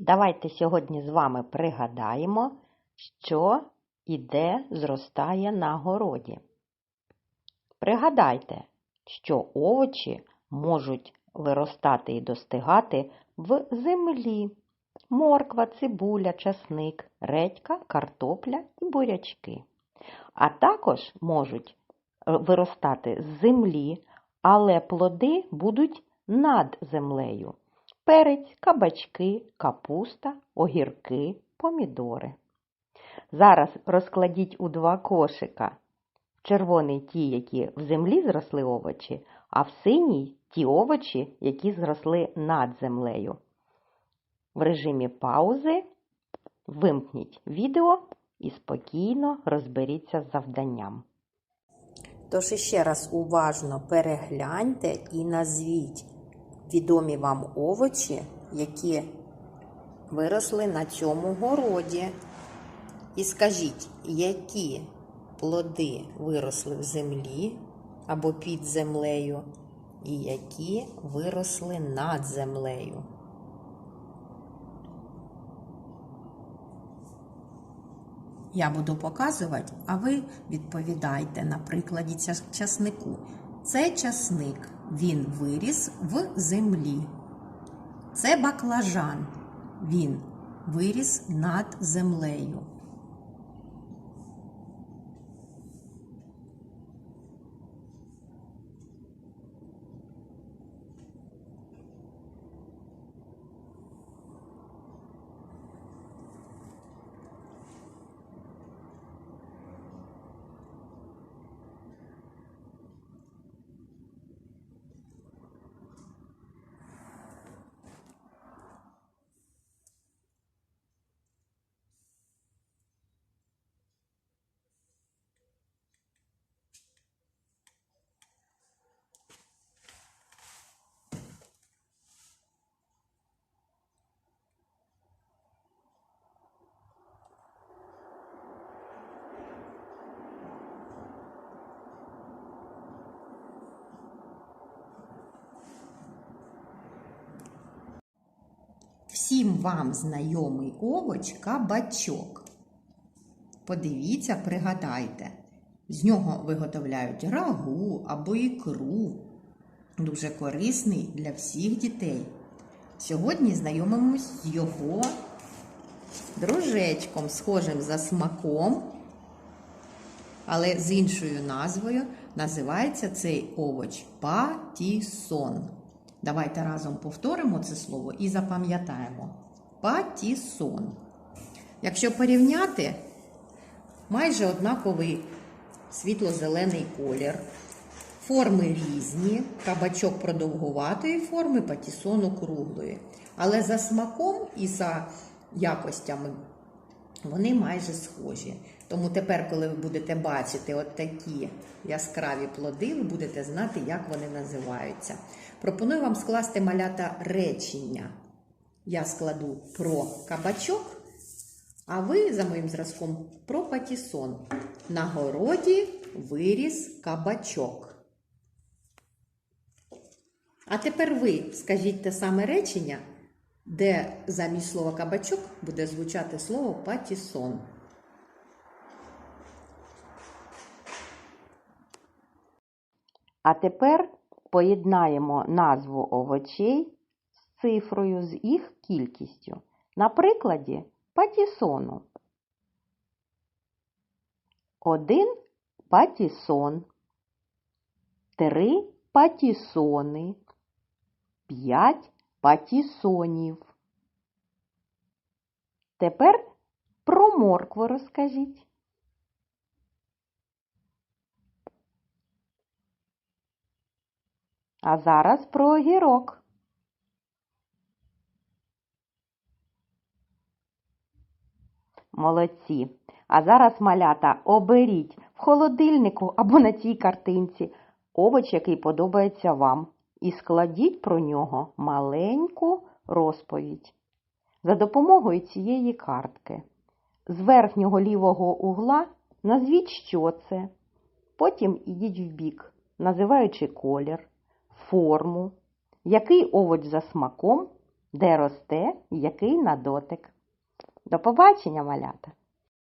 Давайте сьогодні з вами пригадаємо, що і де зростає на городі. Пригадайте, що овочі можуть виростати і достигати в землі. Морква, цибуля, часник, редька, картопля і бурячки. А також можуть е, виростати з землі, але плоди будуть над землею. Перець, кабачки, капуста, огірки, помідори. Зараз розкладіть у два кошика. В червоний ті, які в землі зросли овочі, а в синій ті овочі, які зросли над землею. В режимі паузи вимкніть відео і спокійно розберіться з завданням. Тож іще раз уважно перегляньте і назвіть відомі вам овочі, які виросли на цьому городі. І скажіть, які плоди виросли в землі або під землею, і які виросли над землею. Я буду показувати, а ви відповідайте на прикладі часнику. Це часник, він виріс в землі. Це баклажан, він виріс над землею. Всім вам знайомий овоч кабачок. Подивіться, пригадайте, з нього виготовляють рагу або ікру. Дуже корисний для всіх дітей. Сьогодні знайомимось з його дружечком, схожим за смаком, але з іншою назвою називається цей овоч патісон. Давайте разом повторимо це слово і запам'ятаємо. Патісон. Якщо порівняти, майже однаковий світло-зелений колір. Форми різні, кабачок продовгуватої форми, патісон округлої. Але за смаком і за якостями вони майже схожі. Тому тепер, коли ви будете бачити от такі яскраві плоди, ви будете знати, як вони називаються. Пропоную вам скласти малята речення. Я складу про кабачок, а ви за моїм зразком про патісон. На городі виріс кабачок. А тепер ви скажіть те саме речення, де замість слова кабачок буде звучати слово патісон. А тепер поєднаємо назву овочей з цифрою з їх кількістю. На прикладі патісону. Один патісон, три патісони, п'ять патісонів. Тепер про моркву розкажіть. А зараз про огірок. Молодці. А зараз, малята, оберіть в холодильнику або на цій картинці овоч, який подобається вам, і складіть про нього маленьку розповідь. За допомогою цієї картки з верхнього лівого угла назвіть, що це. Потім ідіть вбік, називаючи колір, форму, який овоч за смаком де росте, який на дотик. До побачення, малята!